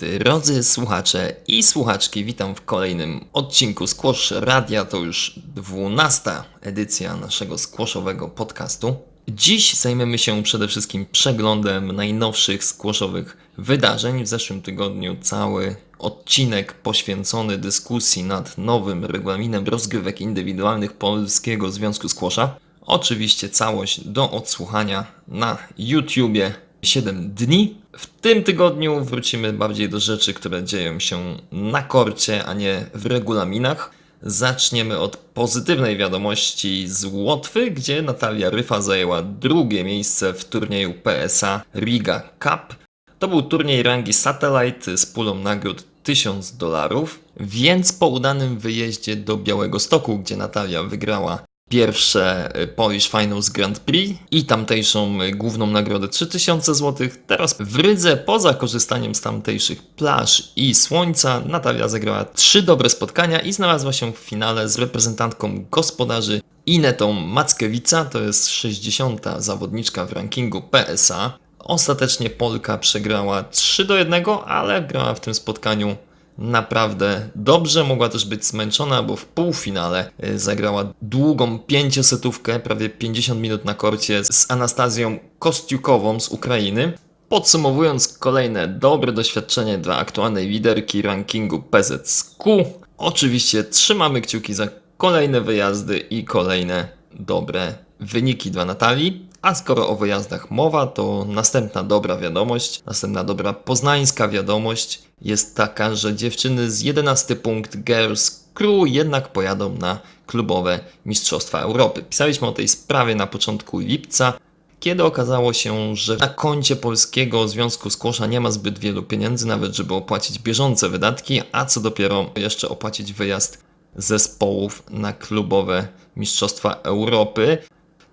Drodzy słuchacze i słuchaczki, witam w kolejnym odcinku Squash Radia. To już dwunasta edycja naszego squashowego podcastu. Dziś zajmiemy się przede wszystkim przeglądem najnowszych squashowych wydarzeń. W zeszłym tygodniu cały odcinek poświęcony dyskusji nad nowym regulaminem rozgrywek indywidualnych Polskiego Związku Squasha. Oczywiście całość do odsłuchania na YouTubie 7 dni. W tym tygodniu wrócimy bardziej do rzeczy, które dzieją się na korcie, a nie w regulaminach. Zaczniemy od pozytywnej wiadomości z Łotwy, gdzie Natalia Ryfa zajęła drugie miejsce w turnieju PSA Riga Cup. To był turniej rangi Satellite z pulą nagród 1000 dolarów, więc po udanym wyjeździe do Białego Stoku, gdzie Natalia wygrała pierwsze y, Polish Finals Grand Prix i tamtejszą y, główną nagrodę 3000 zł. Teraz w Rydze, poza korzystaniem z tamtejszych plaż i słońca, Natalia zagrała trzy dobre spotkania i znalazła się w finale z reprezentantką gospodarzy Inetą Mackewica, to jest 60. zawodniczka w rankingu PSA. Ostatecznie Polka przegrała 3 do 1, ale grała w tym spotkaniu naprawdę dobrze. Mogła też być zmęczona, bo w półfinale y, zagrała długą pięciosetówkę, prawie 50 minut na korcie z Anastazją Kostiukową z Ukrainy. Podsumowując kolejne dobre doświadczenie dla aktualnej liderki rankingu PZSQ, oczywiście trzymamy kciuki za kolejne wyjazdy i kolejne dobre wyniki dla Natalii. A skoro o wyjazdach mowa, to następna dobra wiadomość, następna dobra poznańska wiadomość jest taka, że dziewczyny z 11 punkt Girls Crew jednak pojadą na klubowe Mistrzostwa Europy. Pisaliśmy o tej sprawie na początku lipca, kiedy okazało się, że na koncie Polskiego Związku Skłosza nie ma zbyt wielu pieniędzy, nawet żeby opłacić bieżące wydatki, a co dopiero jeszcze opłacić wyjazd zespołów na klubowe Mistrzostwa Europy.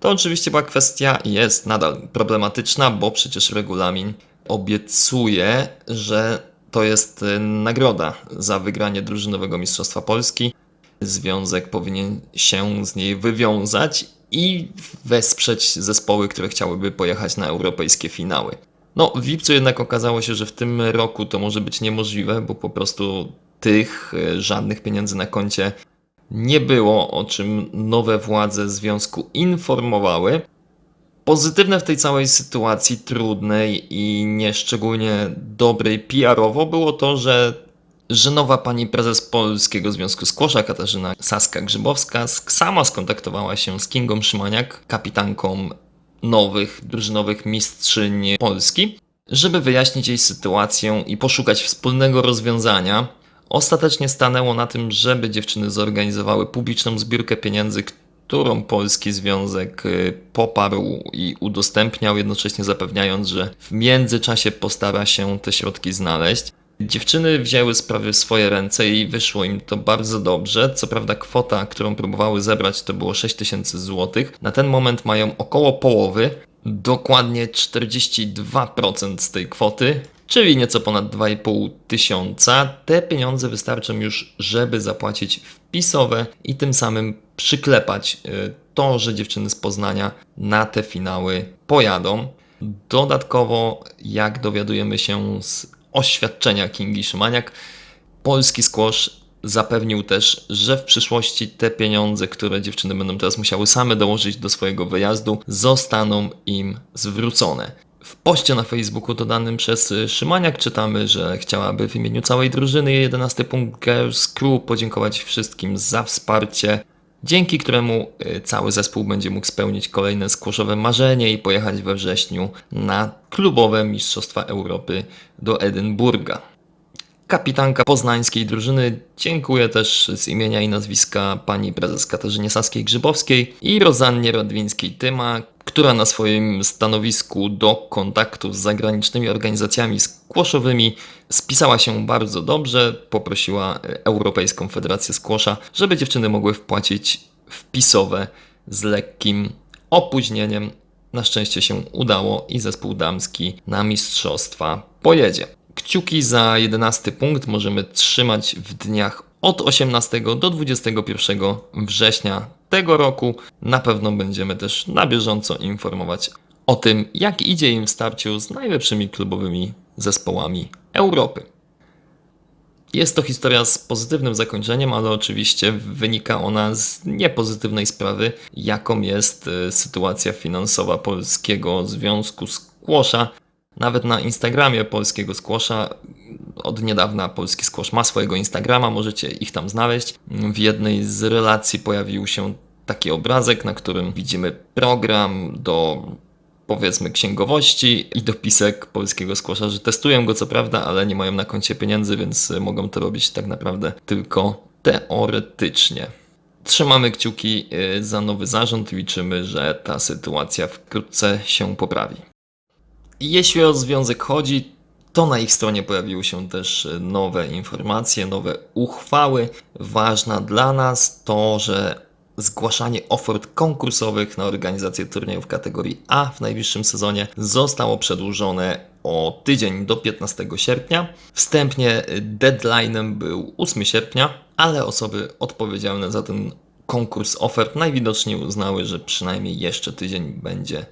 To oczywiście była kwestia i jest nadal problematyczna, bo przecież regulamin obiecuje, że to jest y, nagroda za wygranie drużynowego Mistrzostwa Polski. Związek powinien się z niej wywiązać i wesprzeć zespoły, które chciałyby pojechać na europejskie finały. No, w lipcu jednak okazało się, że w tym roku to może być niemożliwe, bo po prostu tych y, żadnych pieniędzy na koncie nie było, o czym nowe władze związku informowały. Pozytywne w tej całej sytuacji trudnej i nieszczególnie dobrej PR-owo było to, że, że nowa pani prezes Polskiego Związku Skłosza Katarzyna Saska-Grzybowska sama skontaktowała się z Kingą Szymaniak, kapitanką nowych drużynowych mistrzyń Polski, żeby wyjaśnić jej sytuację i poszukać wspólnego rozwiązania. Ostatecznie stanęło na tym, żeby dziewczyny zorganizowały publiczną zbiórkę pieniędzy, którą Polski Związek y, poparł i udostępniał, jednocześnie zapewniając, że w międzyczasie postara się te środki znaleźć. Dziewczyny wzięły sprawy w swoje ręce i wyszło im to bardzo dobrze. Co prawda kwota, którą próbowały zebrać to było 6000 zł. Na ten moment mają około połowy, dokładnie 42% z tej kwoty, czyli nieco ponad 2,5 tysiąca. Te pieniądze wystarczą już, żeby zapłacić wpisowe i tym samym przyklepać y, to, że dziewczyny z Poznania na te finały pojadą. Dodatkowo, jak dowiadujemy się z oświadczenia Kingi Szymaniak, polski squash zapewnił też, że w przyszłości te pieniądze, które dziewczyny będą teraz musiały same dołożyć do swojego wyjazdu, zostaną im zwrócone. W poście na Facebooku dodanym przez Szymaniak czytamy, że chciałaby w imieniu całej drużyny 11 punkt Girls Crew podziękować wszystkim za wsparcie, dzięki któremu y, cały zespół będzie mógł spełnić kolejne skłoszowe marzenie i pojechać we wrześniu na klubowe Mistrzostwa Europy do Edynburga. Kapitanka poznańskiej drużyny dziękuję też z imienia i nazwiska pani prezes Katarzynie Saskiej-Grzybowskiej i Rozannie Radwińskiej-Tyma, która na swoim stanowisku do kontaktów z zagranicznymi organizacjami skłoszowymi spisała się bardzo dobrze, poprosiła Europejską Federację Skłosza, żeby dziewczyny mogły wpłacić wpisowe z lekkim opóźnieniem. Na szczęście się udało i zespół damski na mistrzostwa pojedzie. Kciuki za 11 punkt możemy trzymać w dniach od 18 do 21 września tego roku. Na pewno będziemy też na bieżąco informować o tym, jak idzie im w starciu z najlepszymi klubowymi zespołami Europy. Jest to historia z pozytywnym zakończeniem, ale oczywiście wynika ona z niepozytywnej sprawy, jaką jest y, sytuacja finansowa Polskiego Związku Skłosza. Nawet na Instagramie Polskiego Skłosza od niedawna Polski Skłosz ma swojego Instagrama, możecie ich tam znaleźć. W jednej z relacji pojawił się taki obrazek, na którym widzimy program do powiedzmy księgowości i dopisek polskiego skłosza, że testują go co prawda, ale nie mają na koncie pieniędzy, więc mogą to robić tak naprawdę tylko teoretycznie. Trzymamy kciuki y, za nowy zarząd liczymy, że ta sytuacja wkrótce się poprawi. Jeśli o związek chodzi, to na ich stronie pojawiły się też nowe informacje, nowe uchwały. Ważna dla nas to, że zgłaszanie ofert konkursowych na organizację turniejów kategorii A w najbliższym sezonie zostało przedłużone o tydzień do 15 sierpnia. Wstępnie deadline'em był 8 sierpnia, ale osoby odpowiedzialne za ten konkurs ofert najwidoczniej uznały, że przynajmniej jeszcze tydzień będzie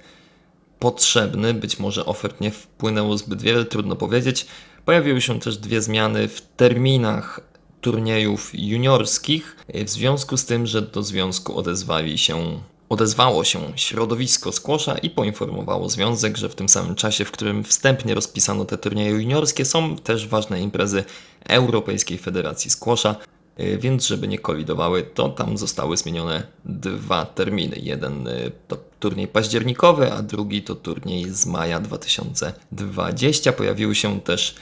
potrzebny. Być może ofert nie wpłynęło zbyt wiele, trudno powiedzieć. Pojawiły się też dwie zmiany w terminach turniejów juniorskich, w związku z tym, że do związku odezwali się Odezwało się środowisko skłosza i poinformowało związek, że w tym samym czasie, w którym wstępnie rozpisano te turnieje juniorskie, są też ważne imprezy Europejskiej Federacji Skłosza, więc żeby nie kolidowały, to tam zostały zmienione dwa terminy. Jeden y, to turniej październikowy, a drugi to turniej z maja 2020. Pojawiły się też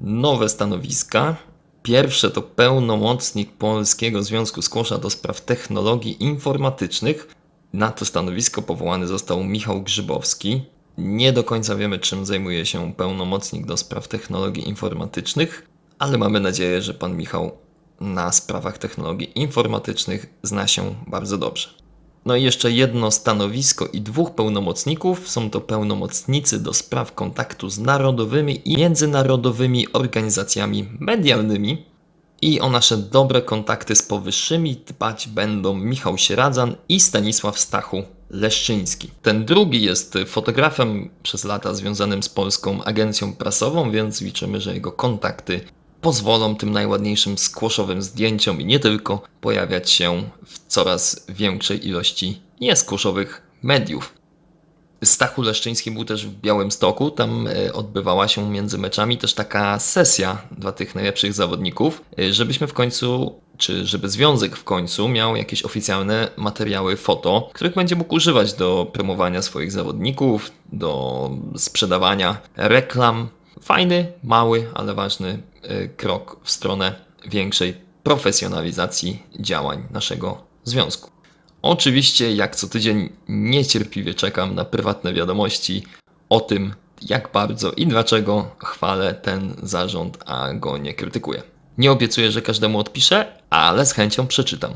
nowe stanowiska. Pierwsze to pełnomocnik Polskiego Związku Skłosza do spraw technologii informatycznych. Na to stanowisko powołany został Michał Grzybowski. Nie do końca wiemy, czym zajmuje się pełnomocnik do spraw technologii informatycznych, ale mamy nadzieję, że pan Michał na sprawach technologii informatycznych zna się bardzo dobrze. No i jeszcze jedno stanowisko i dwóch pełnomocników. Są to pełnomocnicy do spraw kontaktu z narodowymi i międzynarodowymi organizacjami medialnymi. I o nasze dobre kontakty z powyższymi dbać będą Michał Sieradzan i Stanisław Stachu Leszczyński. Ten drugi jest fotografem przez lata związanym z polską agencją prasową, więc liczymy, że jego kontakty pozwolą tym najładniejszym skłoszowym zdjęciom i nie tylko pojawiać się w coraz większej ilości nieskłoszowych mediów. Stachu Leszczyński był też w Białymstoku, tam e, odbywała się między meczami też taka sesja dla tych najlepszych zawodników, e, żebyśmy w końcu, czy żeby związek w końcu miał jakieś oficjalne materiały foto, których będzie mógł używać do promowania swoich zawodników, do sprzedawania reklam. Fajny, mały, ale ważny e, krok w stronę większej profesjonalizacji działań naszego związku. Oczywiście, jak co tydzień, niecierpliwie czekam na prywatne wiadomości o tym, jak bardzo i dlaczego chwalę ten zarząd, a go nie krytykuję. Nie obiecuję, że każdemu odpiszę, ale z chęcią przeczytam.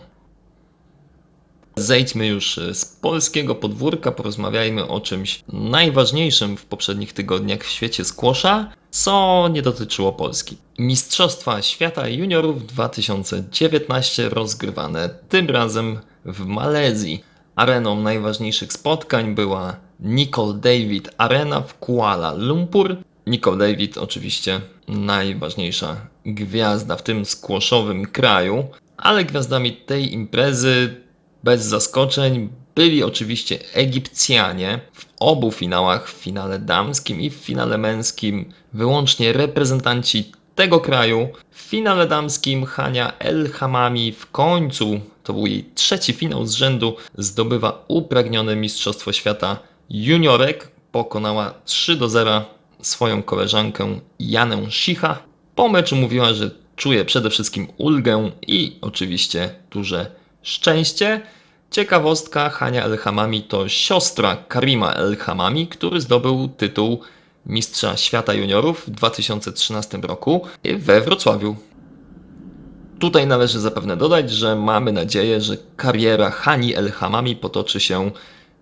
Zejdźmy już z polskiego podwórka, porozmawiajmy o czymś najważniejszym w poprzednich tygodniach w świecie skłosza, co nie dotyczyło Polski. Mistrzostwa Świata Juniorów 2019 rozgrywane tym razem w Malezji. Areną najważniejszych spotkań była Nicole David Arena w Kuala Lumpur. Nicole David oczywiście najważniejsza gwiazda w tym skłoszowym kraju, ale gwiazdami tej imprezy bez zaskoczeń byli oczywiście Egipcjanie w obu finałach, w finale damskim i w finale męskim, wyłącznie reprezentanci tego kraju. W finale damskim Hania El Hamami w końcu, to był jej trzeci finał z rzędu, zdobywa upragnione Mistrzostwo Świata juniorek. Pokonała 3 do 0 swoją koleżankę Janę Shicha. Po meczu mówiła, że czuje przede wszystkim ulgę i oczywiście duże szczęście. Ciekawostka, Hania El Hamami to siostra Karima El Hamami, który zdobył tytuł Mistrza Świata Juniorów w 2013 roku we Wrocławiu. Tutaj należy zapewne dodać, że mamy nadzieję, że kariera Hani El Hamami potoczy się,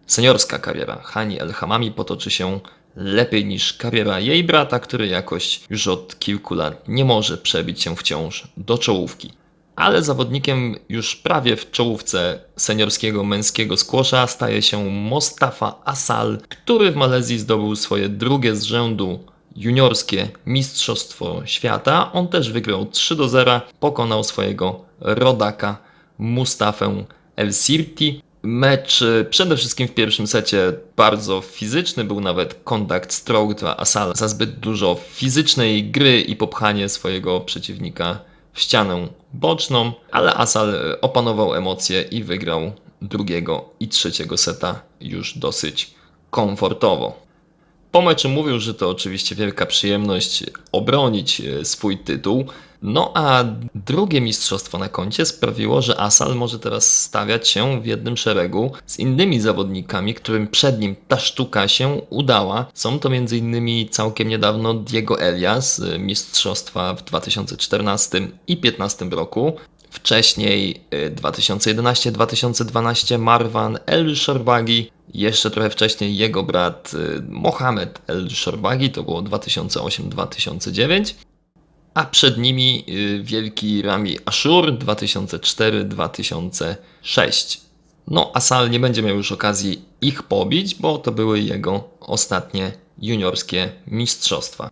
seniorska kariera Hani El Hamami potoczy się lepiej niż kariera jej brata, który jakoś już od kilku lat nie może przebić się wciąż do czołówki ale zawodnikiem już prawie w czołówce seniorskiego męskiego skłosza staje się Mostafa Asal, który w Malezji zdobył swoje drugie z rzędu juniorskie Mistrzostwo Świata. On też wygrał 3 do 0, pokonał swojego rodaka Mustafę El Sirti. Mecz y, przede wszystkim w pierwszym secie bardzo fizyczny, był nawet kontakt stroke dla Asala za zbyt dużo fizycznej gry i popchanie swojego przeciwnika w ścianę boczną, ale Asal y, opanował emocje i wygrał drugiego i trzeciego seta już dosyć komfortowo. Po meczu mówił, że to oczywiście wielka przyjemność obronić e, swój tytuł. No a drugie mistrzostwo na koncie sprawiło, że Asal może teraz stawiać się w jednym szeregu z innymi zawodnikami, którym przed nim ta sztuka się udała. Są to m.in. całkiem niedawno Diego Elias, z mistrzostwa w 2014 i 2015 roku. Wcześniej 2011-2012 e, Marwan El Shorbagi, jeszcze trochę wcześniej jego brat y, Mohamed El-Shorbagi, to było 2008-2009, a przed nimi y, wielki Rami Ashur 2004-2006. No, Asal nie będzie miał już okazji ich pobić, bo to były jego ostatnie juniorskie mistrzostwa.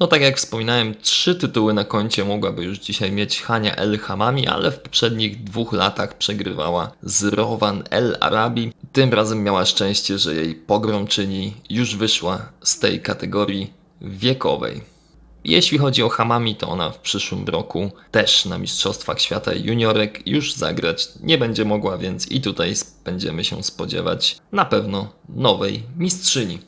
No tak jak wspominałem, trzy tytuły na koncie mogłaby już dzisiaj mieć Hania El Hamami, ale w poprzednich dwóch latach przegrywała z Rowan El Arabi. Tym razem miała szczęście, że jej pogromczyni już wyszła z tej kategorii wiekowej. Jeśli chodzi o Hamami, to ona w przyszłym roku też na Mistrzostwach Świata Juniorek już zagrać nie będzie mogła, więc i tutaj będziemy się spodziewać na pewno nowej mistrzyni.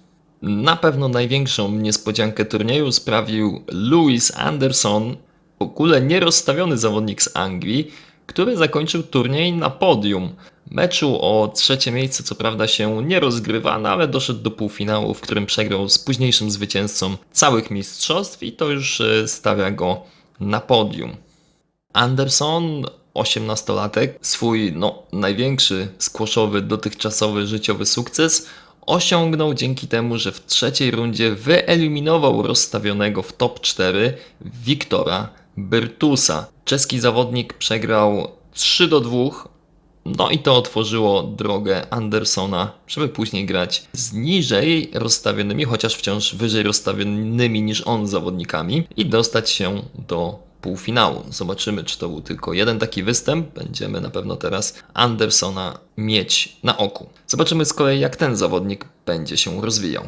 Na pewno największą niespodziankę turnieju sprawił Louis Anderson, w ogóle nierozstawiony zawodnik z Anglii, który zakończył turniej na podium. Meczu o trzecie miejsce co prawda się nie rozgrywa, ale doszedł do półfinału, w którym przegrał z późniejszym zwycięzcą całych mistrzostw i to już e, stawia go na podium. Anderson, 18-latek, swój no, największy skłoszowy dotychczasowy życiowy sukces osiągnął dzięki temu, że w trzeciej rundzie wyeliminował rozstawionego w top 4 Wiktora Bertusa. Czeski zawodnik przegrał 3 do 2, no i to otworzyło drogę Andersona, żeby później grać z niżej rozstawionymi, chociaż wciąż wyżej rozstawionymi niż on zawodnikami i dostać się do półfinału. Zobaczymy, czy to był tylko jeden taki występ. Będziemy na pewno teraz Andersona mieć na oku. Zobaczymy z kolei, jak ten zawodnik będzie się rozwijał.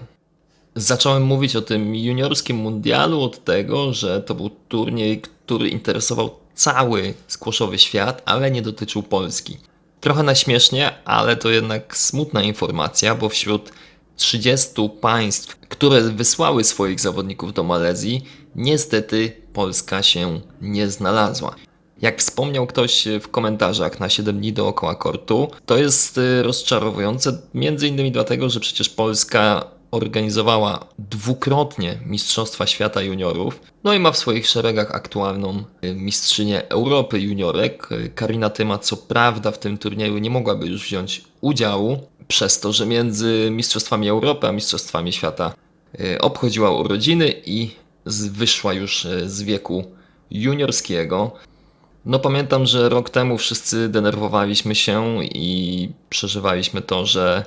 Zacząłem mówić o tym juniorskim mundialu od tego, że to był turniej, który interesował cały skłoszowy świat, ale nie dotyczył Polski. Trochę na śmiesznie, ale to jednak smutna informacja, bo wśród 30 państw, które wysłały swoich zawodników do Malezji, niestety Polska się nie znalazła. Jak wspomniał ktoś w komentarzach na 7 dni dookoła kortu, to jest y, rozczarowujące, między innymi dlatego, że przecież Polska organizowała dwukrotnie Mistrzostwa Świata Juniorów, no i ma w swoich szeregach aktualną y, mistrzynię Europy Juniorek. Karina Tyma, co prawda, w tym turnieju nie mogłaby już wziąć udziału, przez to, że między Mistrzostwami Europy a Mistrzostwami Świata obchodziła urodziny i wyszła już e, z wieku juniorskiego. No pamiętam, że rok temu wszyscy denerwowaliśmy się i przeżywaliśmy to, że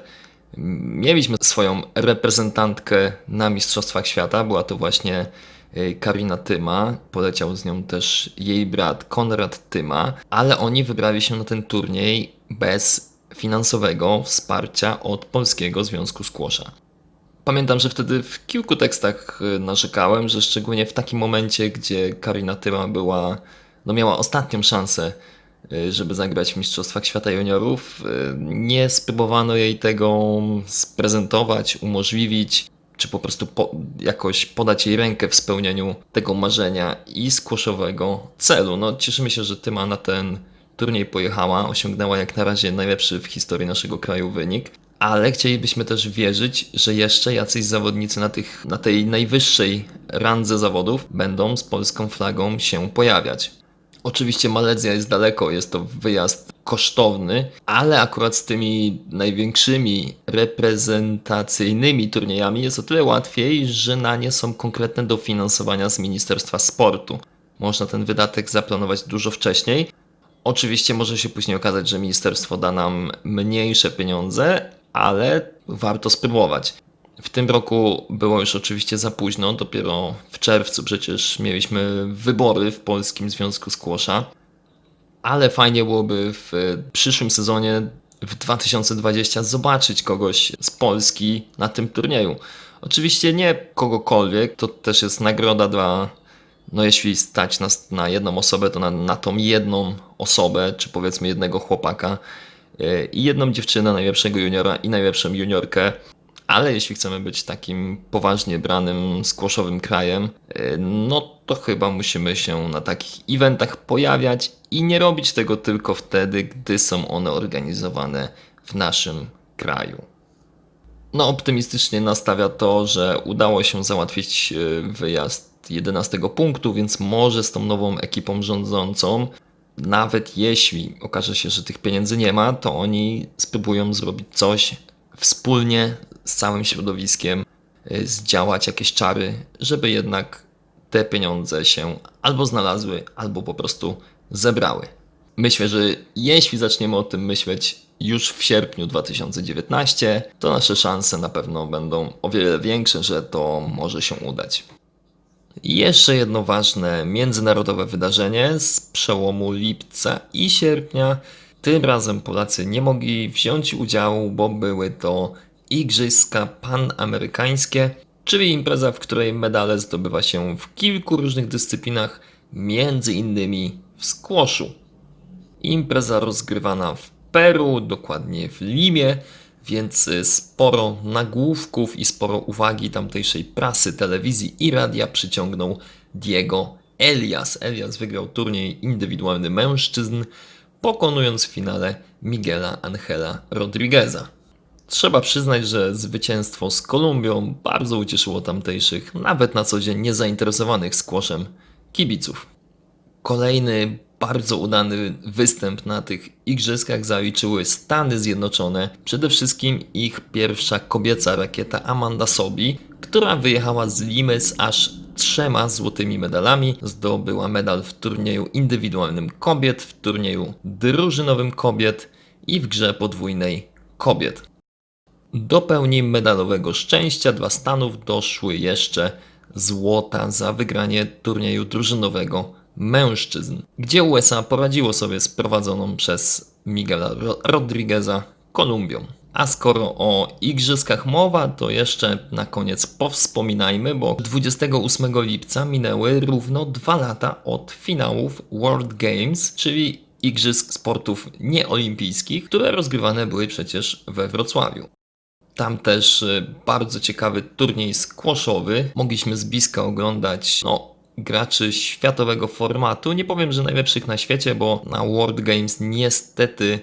mieliśmy swoją reprezentantkę na Mistrzostwach Świata. Była to właśnie e, Karina Tyma. Poleciał z nią też jej brat Konrad Tyma, ale oni wybrali się na ten turniej bez finansowego wsparcia od Polskiego Związku Skłosza. Pamiętam, że wtedy w kilku tekstach y, narzekałem, że szczególnie w takim momencie, gdzie Karina Tyma była, no miała ostatnią szansę, y, żeby zagrać w Mistrzostwach Świata Juniorów, y, nie spróbowano jej tego sprezentować, umożliwić, czy po prostu po, jakoś podać jej rękę w spełnieniu tego marzenia i skłoszowego celu. No, cieszymy się, że Tyma na ten turniej pojechała, osiągnęła jak na razie najlepszy w historii naszego kraju wynik ale chcielibyśmy też wierzyć, że jeszcze jacyś zawodnicy na, tych, na tej najwyższej randze zawodów będą z polską flagą się pojawiać. Oczywiście Malezja jest daleko, jest to wyjazd kosztowny, ale akurat z tymi największymi reprezentacyjnymi turniejami jest o tyle łatwiej, że na nie są konkretne dofinansowania z Ministerstwa Sportu. Można ten wydatek zaplanować dużo wcześniej. Oczywiście może się później okazać, że ministerstwo da nam mniejsze pieniądze, ale warto spróbować. W tym roku było już oczywiście za późno, dopiero w czerwcu przecież mieliśmy wybory w Polskim Związku Squasha, ale fajnie byłoby w przyszłym sezonie w 2020 zobaczyć kogoś z Polski na tym turnieju. Oczywiście nie kogokolwiek, to też jest nagroda dla, no jeśli stać nas na jedną osobę, to na, na tą jedną osobę, czy powiedzmy jednego chłopaka i jedną dziewczynę, najlepszego juniora i najlepszą juniorkę. Ale jeśli chcemy być takim poważnie branym, squashowym krajem, yy, no to chyba musimy się na takich eventach pojawiać i nie robić tego tylko wtedy, gdy są one organizowane w naszym kraju. No, optymistycznie nastawia to, że udało się załatwić yy, wyjazd 11 punktu, więc może z tą nową ekipą rządzącą, nawet jeśli okaże się, że tych pieniędzy nie ma, to oni spróbują zrobić coś wspólnie z całym środowiskiem, y, zdziałać jakieś czary, żeby jednak te pieniądze się albo znalazły, albo po prostu zebrały. Myślę, że jeśli zaczniemy o tym myśleć już w sierpniu 2019, to nasze szanse na pewno będą o wiele większe, że to może się udać. Jeszcze jedno ważne międzynarodowe wydarzenie z przełomu lipca i sierpnia. Tym razem Polacy nie mogli wziąć udziału, bo były to Igrzyska Panamerykańskie, czyli impreza, w której medale zdobywa się w kilku różnych dyscyplinach, między innymi w squashu. Impreza rozgrywana w Peru, dokładnie w Limie, więc sporo nagłówków i sporo uwagi tamtejszej prasy, telewizji i radia przyciągnął Diego Elias. Elias wygrał turniej indywidualny mężczyzn, pokonując w finale Miguela Angela Rodrigueza. Trzeba przyznać, że zwycięstwo z Kolumbią bardzo ucieszyło tamtejszych, nawet na co dzień niezainteresowanych squashem kibiców. Kolejny bardzo udany występ na tych igrzyskach zaliczyły Stany Zjednoczone, przede wszystkim ich pierwsza kobieca rakieta Amanda Sobi, która wyjechała z Limy z aż trzema złotymi medalami. Zdobyła medal w turnieju indywidualnym kobiet, w turnieju drużynowym kobiet i w grze podwójnej kobiet. Do pełni medalowego szczęścia dla Stanów doszły jeszcze złota za wygranie turnieju drużynowego mężczyzn, gdzie USA poradziło sobie z prowadzoną przez Miguela Rodrigueza Kolumbią. A skoro o igrzyskach mowa, to jeszcze na koniec powspominajmy, bo 28 lipca minęły równo dwa lata od finałów World Games, czyli igrzysk sportów nieolimpijskich, które rozgrywane były przecież we Wrocławiu. Tam też y, bardzo ciekawy turniej squashowy. Mogliśmy z bliska oglądać no, graczy światowego formatu. Nie powiem, że najlepszych na świecie, bo na World Games niestety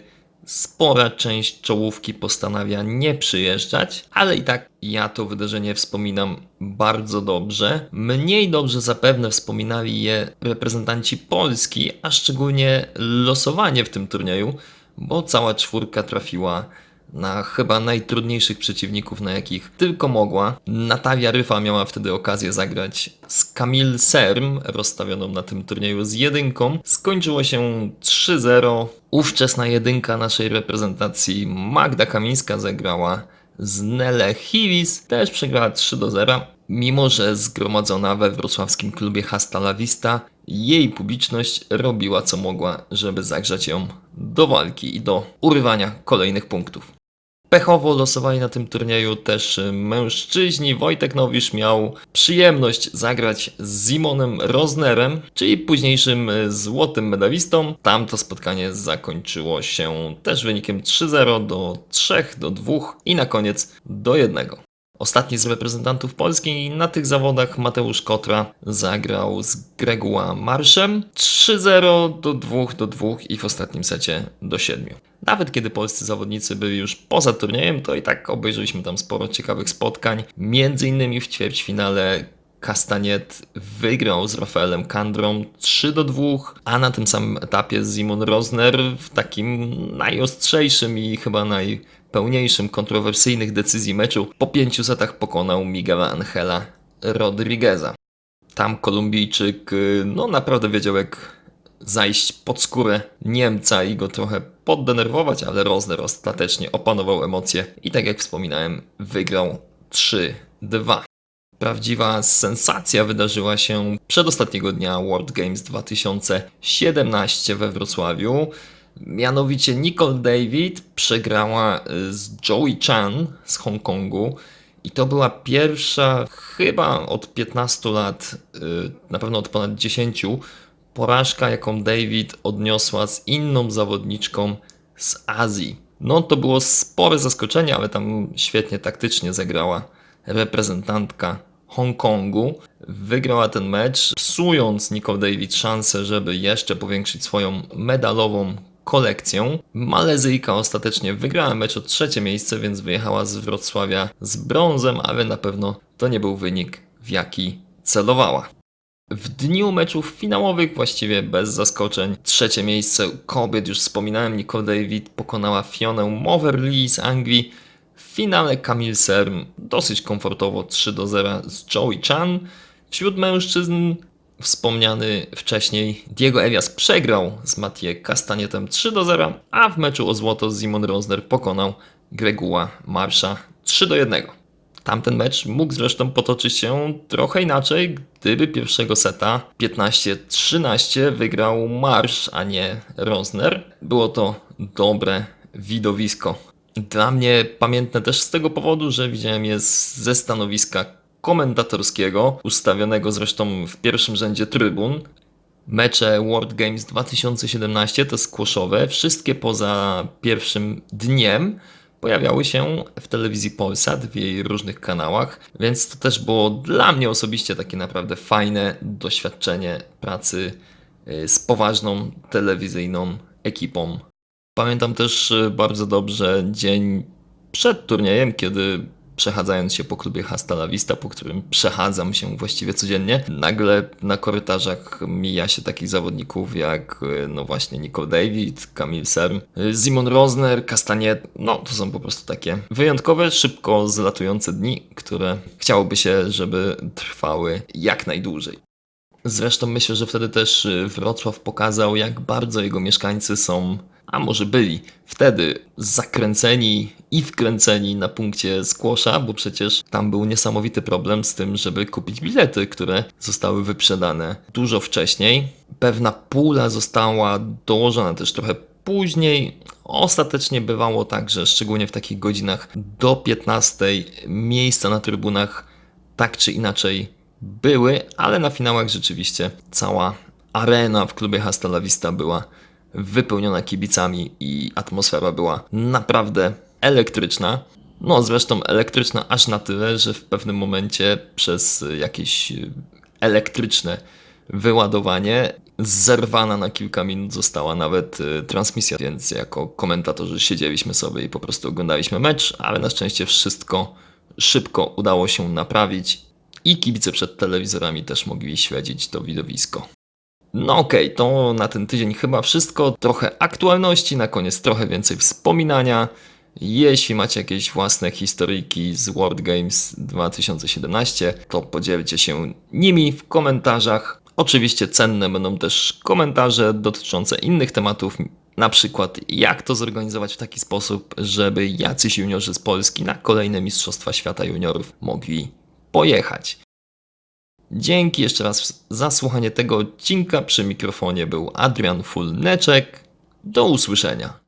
spora część czołówki postanawia nie przyjeżdżać, ale i tak ja to wydarzenie wspominam bardzo dobrze. Mniej dobrze zapewne wspominali je reprezentanci Polski, a szczególnie losowanie w tym turnieju, bo cała czwórka trafiła na chyba najtrudniejszych przeciwników, na jakich tylko mogła. Natalia Ryfa miała wtedy okazję zagrać z Camille Serm, rozstawioną na tym turnieju z jedynką. Skończyło się 3-0. Ówczesna jedynka naszej reprezentacji Magda Kamińska zagrała z Nele Hilis, też przegrała 3 0. Mimo, że zgromadzona we wrocławskim klubie Hasta Vista, jej publiczność robiła co mogła, żeby zagrzać ją do walki i do urywania kolejnych punktów. Pechowo losowali na tym turnieju też y, mężczyźni. Wojtek Nowisz miał przyjemność zagrać z Simonem Rosnerem, czyli późniejszym y, złotym medalistą. Tam to spotkanie zakończyło się też wynikiem 3-0 do 3 do 2 i na koniec do 1. Ostatni z reprezentantów Polski na tych zawodach Mateusz Kotra zagrał z Gregua Marszem 3-0 do 2 do 2 i w ostatnim secie do 7. Nawet kiedy polscy zawodnicy byli już poza turniejem, to i tak obejrzeliśmy tam sporo ciekawych spotkań. Między innymi w ćwierćfinale Kastaniet wygrał z Rafaelem Kandrą 3 do 2, a na tym samym etapie Simon Rosner w takim najostrzejszym i chyba najpełniejszym kontrowersyjnych decyzji meczu po pięciu setach pokonał Miguela Angela Rodrigueza. Tam Kolumbijczyk no naprawdę wiedział jak zajść pod skórę Niemca i go trochę poddenerwować, ale Rosner ostatecznie opanował emocje i tak jak wspominałem wygrał 3-2. Prawdziwa sensacja wydarzyła się przedostatniego dnia World Games 2017 we Wrocławiu. Mianowicie Nicole David przegrała y, z Joey Chan z Hongkongu. I to była pierwsza, chyba od 15 lat, y, na pewno od ponad 10, porażka, jaką David odniosła z inną zawodniczką z Azji. No to było spore zaskoczenie, ale tam świetnie taktycznie zagrała reprezentantka Hongkongu. Wygrała ten mecz, psując Nicole David szansę, żeby jeszcze powiększyć swoją medalową kolekcję. Malezyjka ostatecznie wygrała mecz o trzecie miejsce, więc wyjechała z Wrocławia z brązem, ale na pewno to nie był wynik, w jaki celowała. W dniu meczów finałowych, właściwie bez zaskoczeń, trzecie miejsce kobiet, już wspominałem, Nicole David pokonała Fionę Moverly z Anglii. W finale Camille Serm dosyć komfortowo 3 do 0 z Joey Chan. Wśród mężczyzn wspomniany wcześniej Diego Elias przegrał z Mathieu Castanietem 3 do 0, a w meczu o złoto Simon Rosner pokonał Greguła Marsza 3 do 1. Tamten mecz mógł zresztą potoczyć się trochę inaczej, gdyby pierwszego seta 15-13 wygrał Marsz, a nie Rosner. Było to dobre widowisko. Dla mnie pamiętne też z tego powodu, że widziałem je ze stanowiska komentatorskiego, ustawionego zresztą w pierwszym rzędzie trybun. Mecze World Games 2017, te squashowe, wszystkie poza pierwszym dniem, pojawiały się w telewizji Polsat, w jej różnych kanałach, więc to też było dla mnie osobiście takie naprawdę fajne doświadczenie pracy y, z poważną telewizyjną ekipą. Pamiętam też y, bardzo dobrze dzień przed turniejem, kiedy przechadzając się po klubie Hasta La Vista, po którym przechadzam się właściwie codziennie, nagle na korytarzach mija się takich zawodników jak y, no właśnie Nicole David, Camille Serm, Simon Rosner, Castagnet, no to są po prostu takie wyjątkowe, szybko zlatujące dni, które chciałoby się, żeby trwały jak najdłużej. Zresztą myślę, że wtedy też y, Wrocław pokazał, jak bardzo jego mieszkańcy są, a może byli wtedy zakręceni i wkręceni na punkcie skłosza, bo przecież tam był niesamowity problem z tym, żeby kupić bilety, które zostały wyprzedane dużo wcześniej. Pewna pula została dołożona też trochę później. Ostatecznie bywało tak, że szczególnie w takich godzinach do 15 miejsca na trybunach tak czy inaczej były, ale na finałach rzeczywiście cała arena w klubie Hasta La Vista była wypełniona kibicami i atmosfera była naprawdę elektryczna. No, zresztą elektryczna aż na tyle, że w pewnym momencie przez jakieś elektryczne wyładowanie zerwana na kilka minut została nawet y, transmisja, więc jako komentatorzy siedzieliśmy sobie i po prostu oglądaliśmy mecz, ale na szczęście wszystko szybko udało się naprawić i kibice przed telewizorami też mogli śledzić to widowisko. No okej, okay, to na ten tydzień chyba wszystko. Trochę aktualności, na koniec trochę więcej wspominania. Jeśli macie jakieś własne historyjki z World Games 2017, to podzielcie się nimi w komentarzach. Oczywiście cenne będą też komentarze dotyczące innych tematów, na przykład jak to zorganizować w taki sposób, żeby jacyś juniorzy z Polski na kolejne Mistrzostwa Świata Juniorów mogli pojechać. Dzięki jeszcze raz za słuchanie tego odcinka. Przy mikrofonie był Adrian Fulneczek. Do usłyszenia.